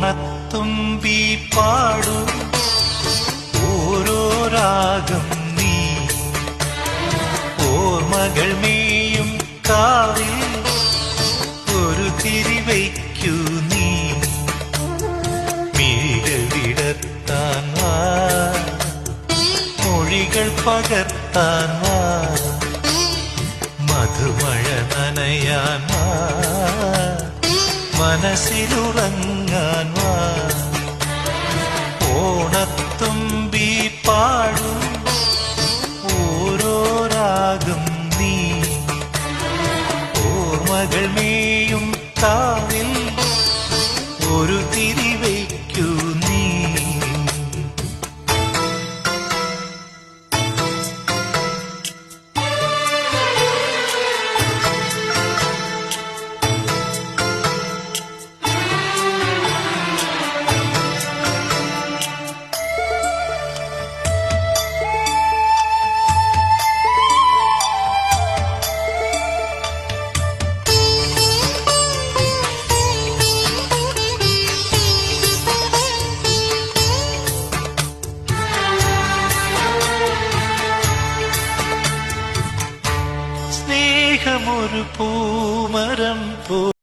ഓണത്തുമ്പി പാടു. ഓരോ രാഗം നീ. ഓർമ്മകൾ മേയും കാവിൽ. ഒരു തിരിവയ്ക്കു നീ. മിഴികൾ വിടത്താൻ മൊഴികൾ പകർത്താൻ വാ. മനസ്സിലുറങ്ങാൻ വാ. ഓണത്തുമ്പി പാടും. ഓരോ രാഗം നീ. ഓർമ്മകൾ മേയും കാവിൽ സ്നേഹമൊരു പൂമരം പോ